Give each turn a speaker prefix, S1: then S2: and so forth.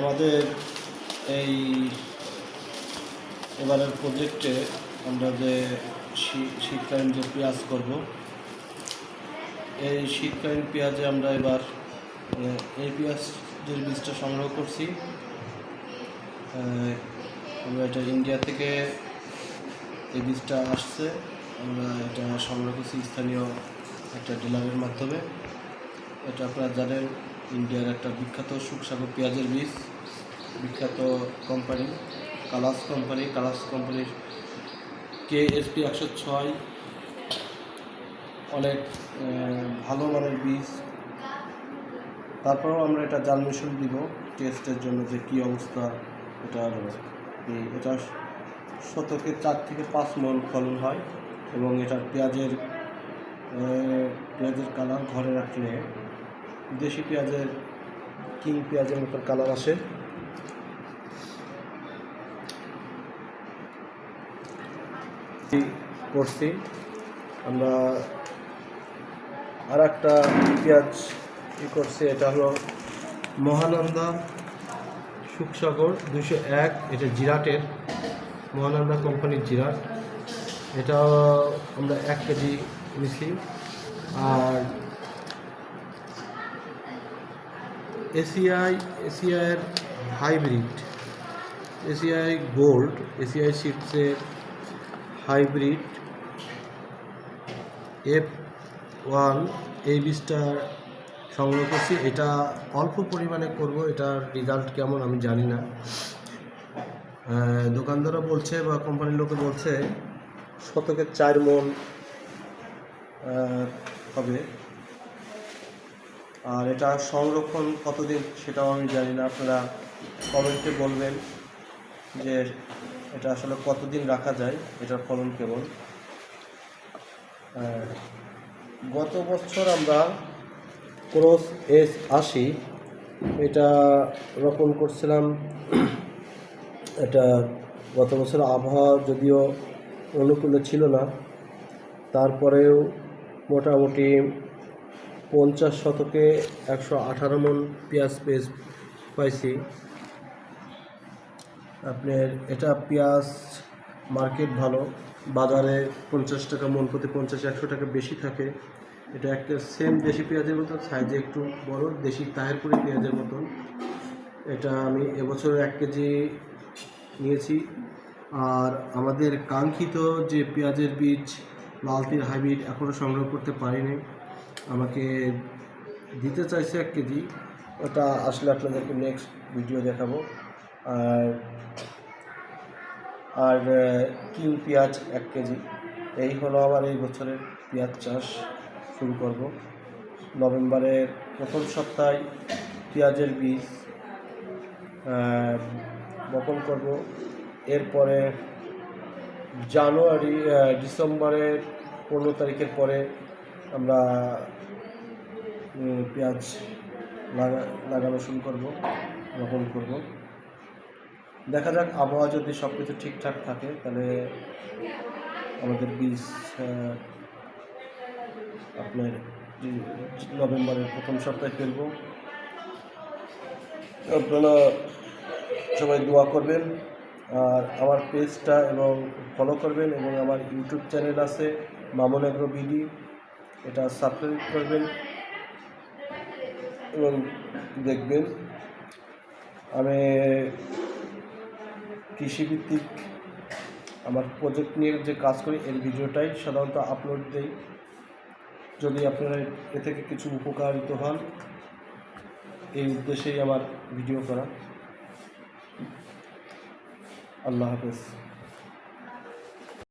S1: আমাদের এই এবারের প্রজেক্টে আমরা যে শীতকালীন যে পেঁয়াজ করব, এই শীতকালীন পেঁয়াজে আমরা এবার এই পেঁয়াজের বীজটা সংগ্রহ করছি। আমরা এটা ইন্ডিয়া থেকে এই বীজটা আসছে। আমরা এটা সংগ্রহ করছি স্থানীয় একটা ডিলারের মাধ্যমে। এটা আপনারা জানেন ইন্ডিয়ার একটা বিখ্যাত সুখসাগর পেঁয়াজের বীজ, বিখ্যাত কোম্পানি কালাস কোম্পানি কালাস কোম্পানির কে এসপি একশো ছয়, অনেক ভালো মানের বীজ। তারপরেও আমরা এটা জার্মিনেশন দিব টেস্টের জন্য যে কী অবস্থা এই এটা শতকে চার থেকে পাঁচ মন ফলন হয় এবং এটা পেঁয়াজের পেঁয়াজের কালার ঘরে রাখলে দেশি পেঁয়াজের কিং পেঁয়াজের মতো কালার আসে। করছি। আমরা আর একটা পেঁয়াজ ই করছি, এটা হলো মহানন্দা সুখসাগর দুশো এক, এটা জিরাটের মহানন্দা কোম্পানির জিরাট। এটা আমরা এক কেজি নিছি। আর এসিআই এসিআইয়ের হাইব্রিড, এসিআই গোল্ড, এসিআই সিপসের হাইব্রিড, এফ ওয়ান, এই বীজটা সংগ্রহ করছি। এটা অল্প পরিমাণে করব, এটার রেজাল্ট কেমন আমি জানি না। দোকানদারও বলছে বা কোম্পানির লোকে বলছে শতকের চার মন হবে। আর এটা সংরক্ষণ কতদিন সেটাও আমি জানি না। আপনারা কমেন্টে বলবেন যে এটা আসলে কতদিন রাখা যায় এটার ফলন কেমন। আহ, গত বছর আমরা ক্রস এস আশি এটা রোপণ করছিলাম। এটা গত বছর আবহাওয়া যদিও অনুকূলে ছিল না তারপরেও মোটামুটি পঞ্চাশ শতকে একশো আঠারো মন পেঁয়াজ পেস পাইছি। আপনার এটা পেঁয়াজ মার্কেট ভালো। বাজারে পঞ্চাশ টাকা মন প্রতি পঞ্চাশ, একশো টাকা বেশি থাকে। এটা একটা সেম দেশি পেঁয়াজের মতন সাইজে একটু বড়, দেশি তাহেরপুরি পেঁয়াজের মতন। এটা আমি এবছর এক কেজি নিয়েছি। আর আমাদের কাঙ্ক্ষিত যে পেঁয়াজের বীজ লালতির হাইব্রিড এখনও সংগ্রহ করতে পারিনি। আমাকে দিতে চাইছে এক কেজি। ওটা আসলে আপনাদেরকে নেক্সট ভিডিও দেখাবো। আর আর কিউ পেঁয়াজ এক কেজি। এই হলো আমার এই বছরের পেঁয়াজ চাষ শুরু করব। নভেম্বরের প্রথম সপ্তাহে পেঁয়াজের বীজ বপন করব। এরপরে জানুয়ারি ডিসেম্বরের পনেরো তারিখের পরে আমরা পেঁয়াজ লাগা, লাগানো শুরু করব, রোপণ করব। দেখা যাক, আবহাওয়া যদি সব কিছু ঠিকঠাক থাকে, তাহলে আমাদের বীজ আপনার নভেম্বরের প্রথম সপ্তাহে ফেলব। আপনারা সবাই দোয়া করবেন, আর আমার পেজটা এবং ফলো করবেন, এবং আমার ইউটিউব চ্যানেল আছে মামন এগ্রো বিডি এটা সাবস্ক্রাইব করবেন এবং দেখবেন। আমি কৃষিভিত্তিক আমার প্রজেক্ট নিয়ে যে কাজ করি, এর ভিডিওটাই সাধারণত আপলোড দেই। যদি আপনারা এ থেকে কিছু উপকারিত হন, এই উদ্দেশ্যেই আমার ভিডিও করা। আল্লাহ হাফেজ।